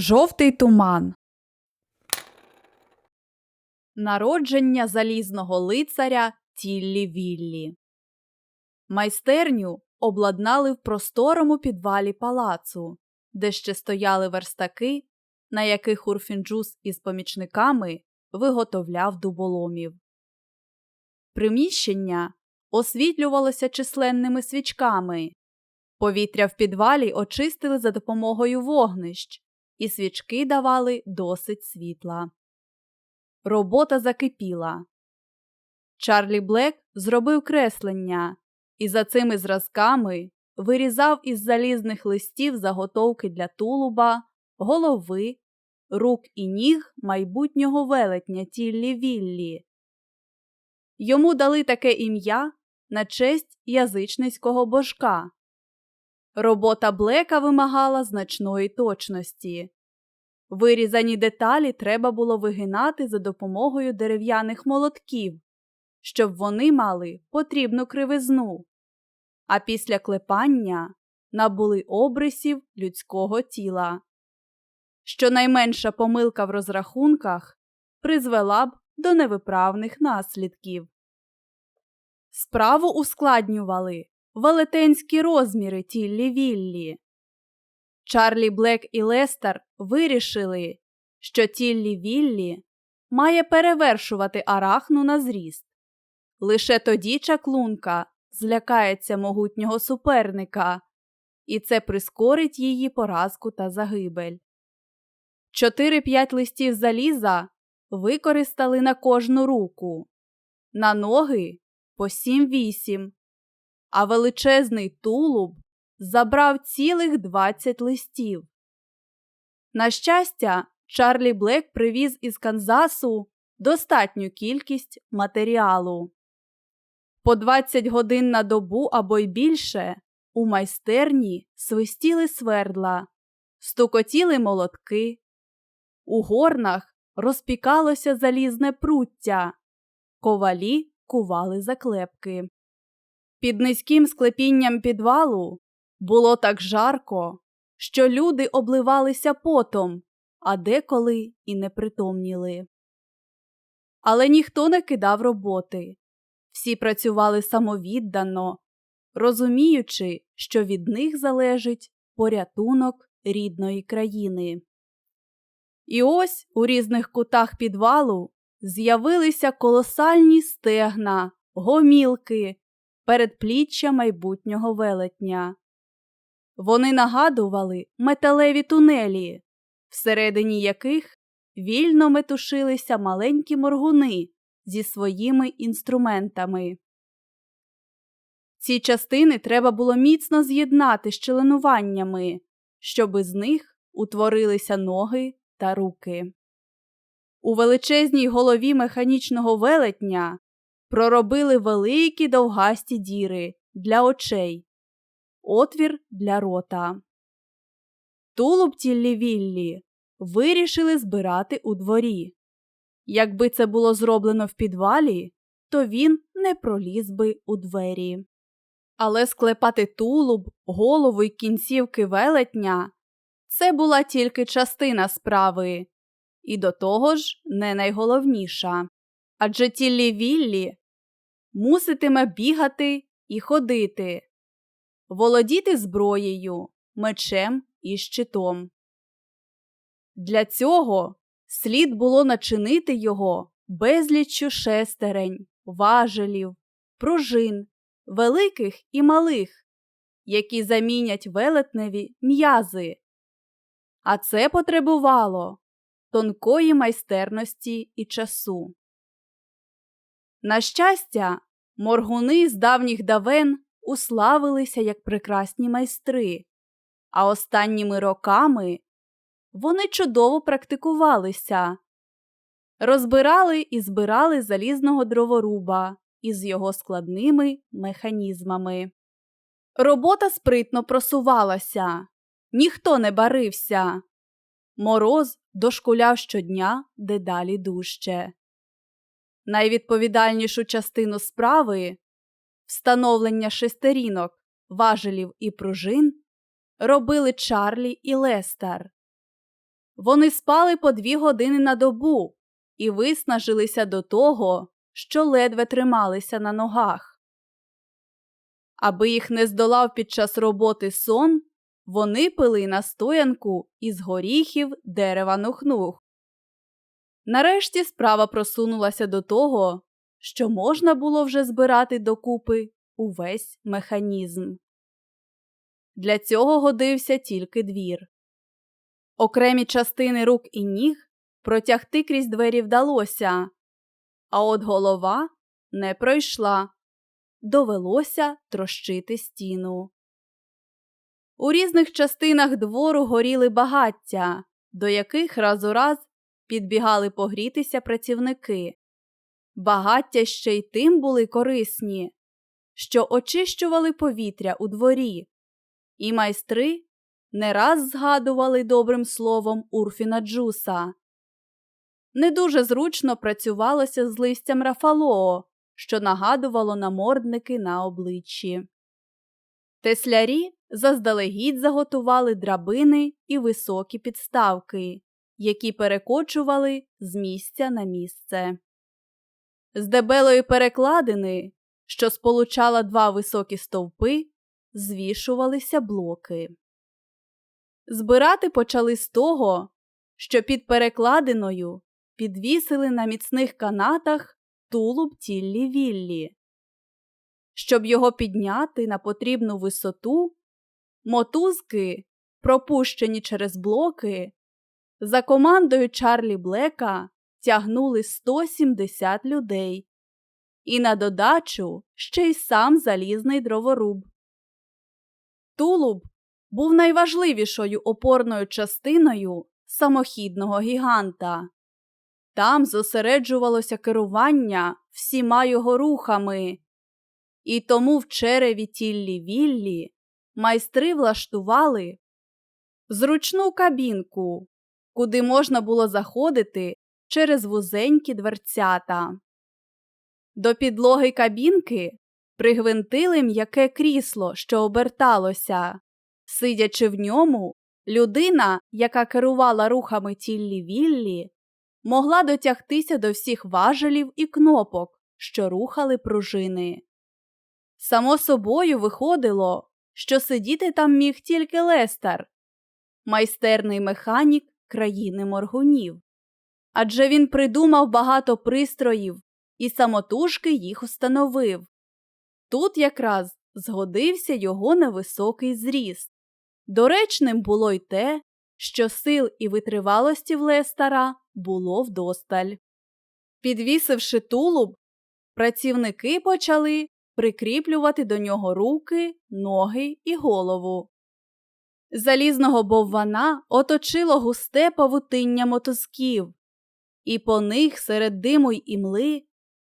Жовтий туман. Народження залізного лицаря Тіллі Віллі. Майстерню обладнали в просторому підвалі палацу, де ще стояли верстаки, на яких Урфінджус із помічниками виготовляв дуболомів. Приміщення освітлювалося численними свічками. Повітря в підвалі очистили за допомогою вогнищ, і свічки давали досить світла. Робота закипіла. Чарлі Блек зробив креслення і за цими зразками вирізав із залізних листів заготовки для тулуба, голови, рук і ніг майбутнього велетня Тіллі Віллі. Йому дали таке ім'я на честь язичницького божка. Робота Блека вимагала значної точності. Вирізані деталі треба було вигинати за допомогою дерев'яних молотків, щоб вони мали потрібну кривизну, а після клепання набули обрисів людського тіла. Щонайменша помилка в розрахунках призвела б до невиправних наслідків. Справу ускладнювали велетенські розміри Тіллі Віллі. Чарлі Блек і Лестер вирішили, що Тіллі Віллі має перевершувати арахну на зріст. Лише тоді чаклунка злякається могутнього суперника, і це прискорить її поразку та загибель. Чотири-п'ять листів заліза використали на кожну руку, на ноги по сім-вісім, а величезний тулуб забрав цілих 20 листів. На щастя, Чарлі Блек привіз із Канзасу достатню кількість матеріалу. По 20 годин на добу або й більше у майстерні свистіли свердла, стукотіли молотки. У горнах розпікалося залізне пруття, ковалі кували заклепки. Під низьким склепінням підвалу було так жарко, що люди обливалися потом, а деколи і непритомніли. Але ніхто не кидав роботи. Всі працювали самовіддано, розуміючи, що від них залежить порятунок рідної країни. І ось у різних кутах підвалу з'явилися колосальні стегна, гомілки, передпліччя майбутнього велетня. Вони нагадували металеві тунелі, всередині яких вільно метушилися маленькі моргуни зі своїми інструментами. Ці частини треба було міцно з'єднати з членуваннями, щоб із них утворилися ноги та руки. У величезній голові механічного велетня проробили великі довгасті діри для очей, отвір для рота. Тулуб тіллі віллі вирішили збирати у дворі. Якби це було зроблено в підвалі, то він не проліз би у двері. Але склепати тулуб, голову й кінцівки велетня це була тільки частина справи, і до того ж не найголовніша. Адже тіллі віллі муситиме бігати і ходити, володіти зброєю, мечем і щитом. Для цього слід було начинити його безліччю шестерень, важелів, пружин, великих і малих, які замінять велетневі м'язи. А це потребувало тонкої майстерності і часу. На щастя, моргуни з давніх давен уславилися як прекрасні майстри, а останніми роками вони чудово практикувалися, розбирали і збирали залізного дроворуба із його складними механізмами. Робота спритно просувалася, ніхто не барився. Мороз дошкуляв щодня дедалі дужче. Найвідповідальнішу частину справи встановлення шестерінок, важелів і пружин робили Чарлі і Лестер. Вони спали по дві години на добу і виснажилися до того, що ледве трималися на ногах. Аби їх не здолав під час роботи сон, вони пили настоянку із горіхів дерева нухнух. Нарешті справа просунулася до того, що можна було вже збирати докупи увесь механізм. Для цього годився тільки двір. Окремі частини рук і ніг протягти крізь двері вдалося, а от голова не пройшла. Довелося трощити стіну. У різних частинах двору горіли багаття, до яких раз у раз підбігали погрітися працівники. Багаття ще й тим були корисні, що очищували повітря у дворі, і майстри не раз згадували добрим словом Урфіна Джуса. Не дуже зручно працювалося з листям Рафалоо, що нагадувало намордники на обличчі. Теслярі заздалегідь заготували драбини і високі підставки, які перекочували з місця на місце. З дебелої перекладини, що сполучала два високі стовпи, звішувалися блоки. Збирати почали з того, що під перекладиною підвісили на міцних канатах тулуб тіллі віллі. Щоб його підняти на потрібну висоту, мотузки, пропущені через блоки, за командою Чарлі Блека тягнули 170 людей. І на додачу ще й сам залізний дроворуб. Тулуб був найважливішою опорною частиною самохідного гіганта. Там зосереджувалося керування всіма його рухами, і тому в череві тіллі віллі майстри влаштували зручну кабінку, куди можна було заходити через вузенькі дверцята. До підлоги кабінки пригвинтили м'яке крісло, що оберталося. Сидячи в ньому, людина, яка керувала рухами тіллі віллі, могла дотягтися до всіх важелів і кнопок, що рухали пружини. Само собою виходило, що сидіти там міг тільки Лестер, майстерний механік країни моргунів. Адже він придумав багато пристроїв і самотужки їх установив. Тут якраз згодився його невисокий зріст. Доречним було й те, що сил і витривалості в Лестера було вдосталь. Підвісивши тулуб, працівники почали прикріплювати до нього руки, ноги і голову. Залізного боввана оточило густе павутиння мотузків, і по них серед диму й імли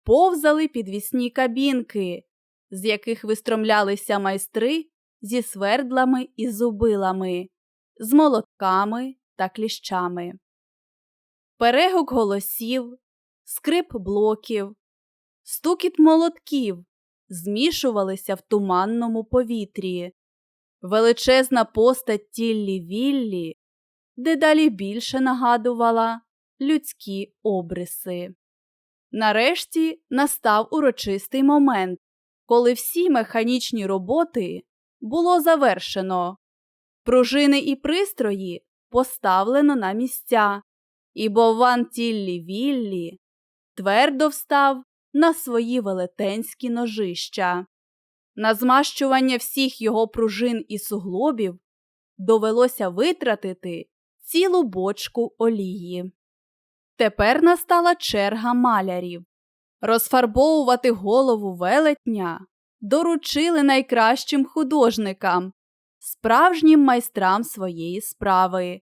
повзали підвісні кабінки, з яких вистромлялися майстри зі свердлами і зубилами, з молотками та кліщами. Перегук голосів, скрип блоків, стукіт молотків змішувалися в туманному повітрі. Величезна постать тіллі віллі дедалі більше нагадувала людські обриси. Нарешті настав урочистий момент, коли всі механічні роботи було завершено, пружини і пристрої поставлено на місця, і Бован Тіллі Віллі твердо встав на свої велетенські ножища. На змащування всіх його пружин і суглобів довелося витратити цілу бочку олії. Тепер настала черга малярів. Розфарбовувати голову велетня доручили найкращим художникам, справжнім майстрам своєї справи.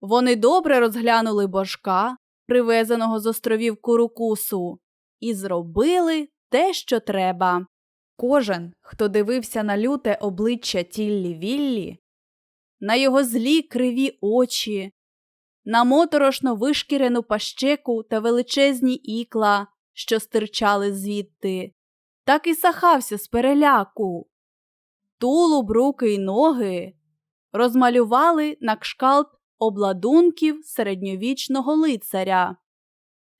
Вони добре розглянули божка, привезеного з островів Курукусу, і зробили те, що треба. Кожен, хто дивився на люте обличчя Тіллі Віллі, на його злі криві очі, на моторошно вишкірену пащеку та величезні ікла, що стирчали звідти, так і сахався з переляку. Тулуб, руки й ноги розмалювали на кшкалт обладунків середньовічного лицаря.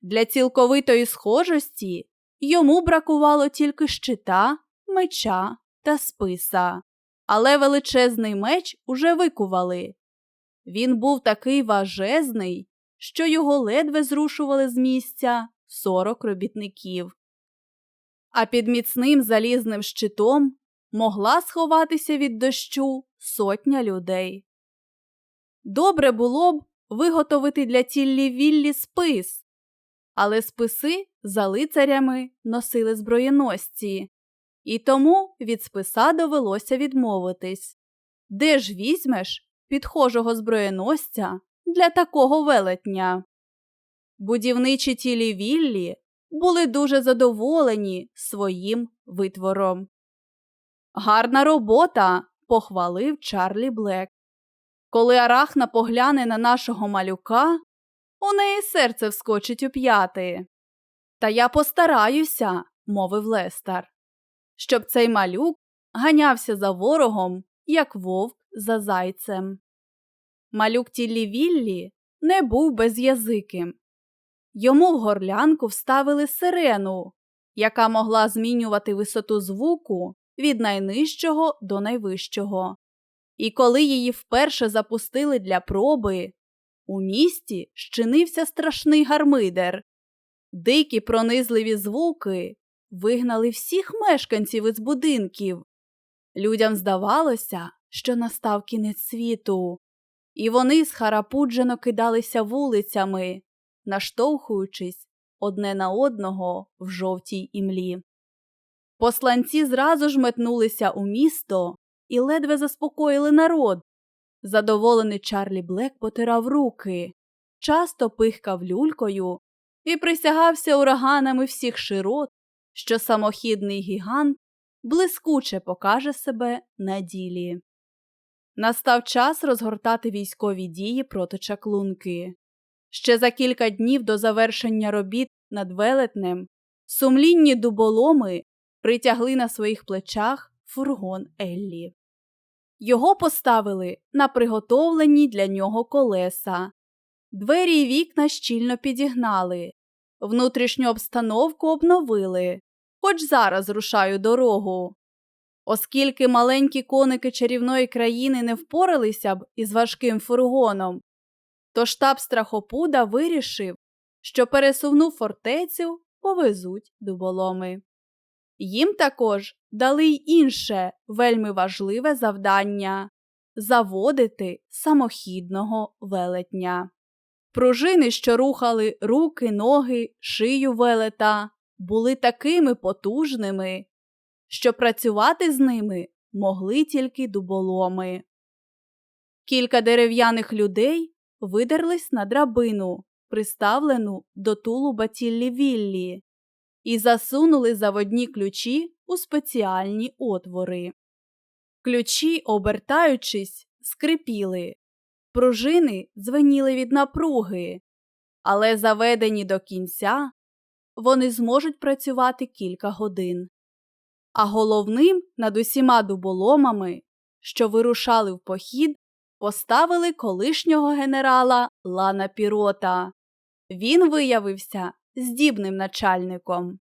Для цілковитої схожості йому бракувало тільки щита, меча та списа, але величезний меч уже викували. Він був такий важезний, що його ледве зрушували з місця сорок робітників. А під міцним залізним щитом могла сховатися від дощу сотня людей. Добре було б виготовити для ціллі віллі спис, але списи за лицарями носили зброєносці, і тому від списа довелося відмовитись. Де ж візьмеш підхожого зброєносця для такого велетня? Будівничі тілі віллі були дуже задоволені своїм витвором. Гарна робота, похвалив Чарлі Блек. Коли Арахна погляне на нашого малюка, у неї серце вскочить у п'яти. Та я постараюся, мовив Лестер, щоб цей малюк ганявся за ворогом, як вовк за зайцем. Малюк тілі Віллі не був без'язиким. Йому в горлянку вставили сирену, яка могла змінювати висоту звуку від найнижчого до найвищого. І коли її вперше запустили для проби, у місті щинився страшний гармидер. Дикі пронизливі звуки вигнали всіх мешканців із будинків. Людям здавалося, що настав кінець світу, і вони схарапуджено кидалися вулицями, наштовхуючись одне на одного в жовтій імлі. Посланці зразу ж метнулися у місто і ледве заспокоїли народ. Задоволений Чарлі Блек потирав руки, часто пихкав люлькою і присягався ураганами всіх широт, що самохідний гігант блискуче покаже себе на ділі. Настав час розгортати військові дії проти чаклунки. Ще за кілька днів до завершення робіт над велетнем сумлінні дуболоми притягли на своїх плечах фургон Еллі. Його поставили на приготовлені для нього колеса. Двері й вікна щільно підігнали, внутрішню обстановку обновили, хоч зараз рушаю дорогу. Оскільки маленькі коники чарівної країни не впоралися б із важким фургоном, то штаб страхопуда вирішив, що пересувну фортецю повезуть дуболоми. Їм також дали й інше вельми важливе завдання заводити самохідного велетня. Пружини, що рухали руки, ноги, шию велета, були такими потужними, що працювати з ними могли тільки дуболоми. Кілька дерев'яних людей видерлись на драбину, приставлену до тулуба тіллі віллі, і засунули заводні ключі у спеціальні отвори. Ключі, обертаючись, скрипіли, пружини дзвеніли від напруги, але заведені до кінця вони зможуть працювати кілька годин. А головним над усіма дуболомами, що вирушали в похід, поставили колишнього генерала Лана Пірота. Він виявився здібним начальником.